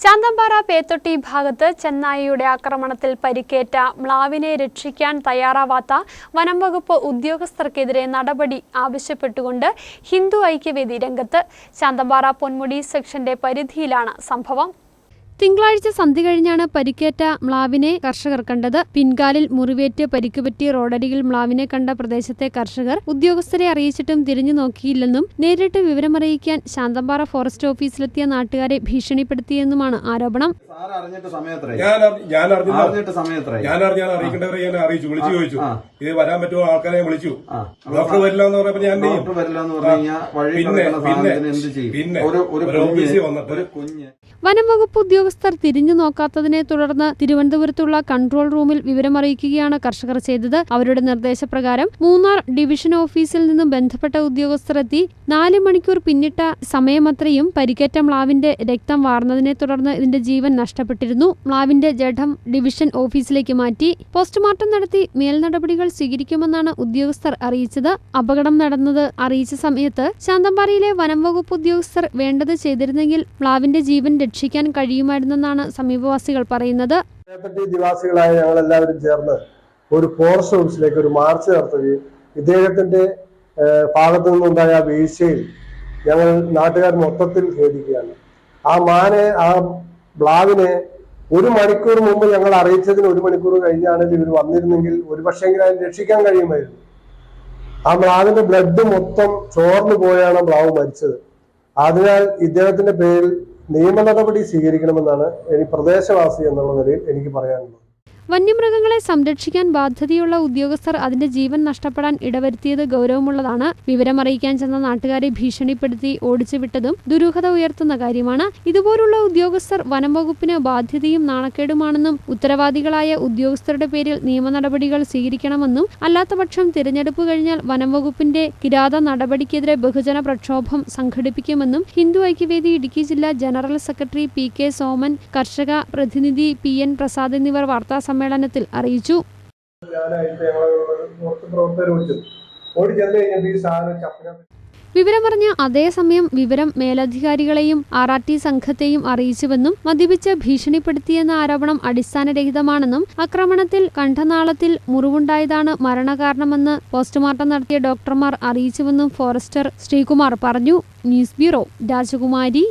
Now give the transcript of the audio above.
ശാന്തമ്പാറ പേത്തൊട്ടി ഭാഗത്ത് ചെന്നായിയുടെ ആക്രമണത്തിൽ പരിക്കേറ്റ മ്ലാവിനെ രക്ഷിക്കാൻ തയ്യാറാവാത്ത വനം വകുപ്പ് ഉദ്യോഗസ്ഥർക്കെതിരെ നടപടി ആവശ്യപ്പെട്ടുകൊണ്ട് ഹിന്ദു ഐക്യവേദി രംഗത്ത് ശാന്തമ്പാറ പൊന്മുടി സെക്ഷന്റെ പരിധിയിലാണ് സംഭവം. തിങ്കളാഴ്ച സന്ധി കഴിഞ്ഞാണ് പരിക്കേറ്റ മ്ലാവിനെ കർഷകർ കണ്ടത്. പിൻകാലിൽ മുറിവേറ്റ് പരിക്കുപറ്റി റോഡരികിൽ മ്ലാവിനെ കണ്ട പ്രദേശത്തെ കർഷകർ ഉദ്യോഗസ്ഥരെ അറിയിച്ചിട്ടും തിരിഞ്ഞു നോക്കിയില്ലെന്നും നേരിട്ട് വിവരമറിയിക്കാൻ ശാന്തമ്പാറ ഫോറസ്റ്റ് ഓഫീസിലെത്തിയ നാട്ടുകാരെ ഭീഷണിപ്പെടുത്തിയെന്നുമാണ് ആരോപണം. അറിയിച്ചു വിളിച്ചു ചോദിച്ചു. ഇത് വരാൻ പറ്റുമോ? ആൾക്കാരെ വിളിച്ചു. ഡോക്ടർ വരില്ല എന്ന് പറഞ്ഞപ്പോ ഞാൻ പിന്നെ പിന്നെ എന്ത് ചെയ്യും? പിന്നെ ഒരു ഒരു ഒരു ഓഫീസിൽ ഒരു കുഞ്ഞ്. വനം വകുപ്പ് ഉദ്യോഗസ്ഥർ തിരിഞ്ഞു നോക്കാത്തതിനെ തുടർന്ന് തിരുവനന്തപുരത്തുള്ള കൺട്രോൾ റൂമിൽ വിവരമറിയിക്കുകയാണ് കർഷകർ ചെയ്തത്. അവരുടെ നിർദ്ദേശപ്രകാരം മൂന്നാർ ഡിവിഷൻ ഓഫീസിൽ നിന്നും ബന്ധപ്പെട്ട ഉദ്യോഗസ്ഥർ എത്തി. നാല് മണിക്കൂർ പിന്നിട്ട സമയമത്രയും പരിക്കേറ്റ മ്ലാവിന്റെ രക്തം വാർന്നതിനെ തുടർന്ന് ഇതിന്റെ ജീവൻ നഷ്ടപ്പെട്ടിരുന്നു. മ്ലാവിന്റെ ജഡം ഡിവിഷൻ ഓഫീസിലേക്ക് മാറ്റി. പോസ്റ്റ്മോർട്ടം നടത്തി മേൽനടപടികൾ സ്വീകരിക്കുമെന്നാണ് ഉദ്യോഗസ്ഥർ അറിയിച്ചത്. അപകടം നടന്നത് അറിയിച്ച സമയത്ത് ശാന്തമ്പാറയിലെ വനം വകുപ്പ് ഉദ്യോഗസ്ഥർ വേണ്ടത് ചെയ്തിരുന്നെങ്കിൽ മ്ലാവിന്റെ ജീവൻ രക്ഷിക്കാൻ കഴിയുമായിരുന്നെന്നാണ് സമീപവാസികൾ പറയുന്നത്. നിവാസികളായ ഞങ്ങൾ എല്ലാവരും ചേർന്ന് ഒരു ഫോറസ്റ്റ് ഓഫീസിലേക്ക് ഒരു മാർച്ച് നടത്തുകയും ഇദ്ദേഹത്തിന്റെ ഭാഗത്തു നിന്നുണ്ടായ വീഴ്ചയിൽ ഞങ്ങൾ നാട്ടുകാർ മൊത്തത്തിൽ ഖേദിക്കുകയാണ്. ആ മാനെ ആ ബ്ലാവിനെ ഒരു മണിക്കൂർ മുമ്പ് ഞങ്ങൾ അറിയിച്ചതിന് ഒരു മണിക്കൂർ കഴിഞ്ഞാണെങ്കിൽ ഇവർ വന്നിരുന്നെങ്കിൽ ഒരു പക്ഷേങ്കിലും അതിനെ രക്ഷിക്കാൻ കഴിയുമായിരുന്നു. ആ മ്ലാവിന്റെ ബ്ലഡ് മൊത്തം ചോർന്നു പോയാണ് ബ്ലാവ് മരിച്ചത്. അതിനാൽ ഇദ്ദേഹത്തിന്റെ പേരിൽ നിയമ നടപടി സ്വീകരിക്കണമെന്നാണ് ഇനി പ്രദേശവാസി എന്നുള്ള നിലയിൽ എനിക്ക് പറയാനുള്ളത്. വന്യമൃഗങ്ങളെ സംരക്ഷിക്കാൻ ബാധ്യതയുള്ള ഉദ്യോഗസ്ഥർ അതിന്റെ ജീവൻ നഷ്ടപ്പെടാൻ ഇടവരുത്തിയത് ഗൗരവമുള്ളതാണ്. വിവരമറിയിക്കാൻ ചെന്ന നാട്ടുകാരെ ഭീഷണിപ്പെടുത്തി ഓടിച്ചുവിട്ടതും ദുരൂഹത ഉയർത്തുന്ന കാര്യമാണ്. ഇതുപോലുള്ള ഉദ്യോഗസ്ഥർ വനം വകുപ്പിന് ബാധ്യതയും നാണക്കേടുമാണെന്നും ഉത്തരവാദികളായ ഉദ്യോഗസ്ഥരുടെ പേരിൽ നിയമ നടപടികൾ സ്വീകരിക്കണമെന്നും അല്ലാത്തപക്ഷം തിരഞ്ഞെടുപ്പ് കഴിഞ്ഞാൽ വനം വകുപ്പിന്റെ കിരാത നടപടിക്കെതിരെ ബഹുജന പ്രക്ഷോഭം സംഘടിപ്പിക്കുമെന്നും ഹിന്ദു ഐക്യവേദി ഇടുക്കി ജില്ലാ general secretary P K Soman കർഷക പ്രതിനിധി പി എൻ പ്രസാദ് എന്നിവർ വാർത്താ സമ്മേളനത്തിൽ അറിയിച്ചു. വിവരമറിഞ്ഞ അതേസമയം വിവരം മേലധികാരികളെയും ആർ ആർ ടി സംഘത്തെയും അറിയിച്ചുവെന്നും മദ്യപിച്ച് ഭീഷണിപ്പെടുത്തിയെന്ന ആരോപണം അടിസ്ഥാനരഹിതമാണെന്നും ആക്രമണത്തിൽ കണ്ഠനാളത്തിൽ മുറിവുണ്ടായതാണ് മരണകാരണമെന്ന് പോസ്റ്റ്മോർട്ടം നടത്തിയ ഡോക്ടർമാർ അറിയിച്ചുവെന്നും ഫോറസ്റ്റർ ശ്രീകുമാർ പറഞ്ഞു. ന്യൂസ് ബ്യൂറോ രാജകുമാരി.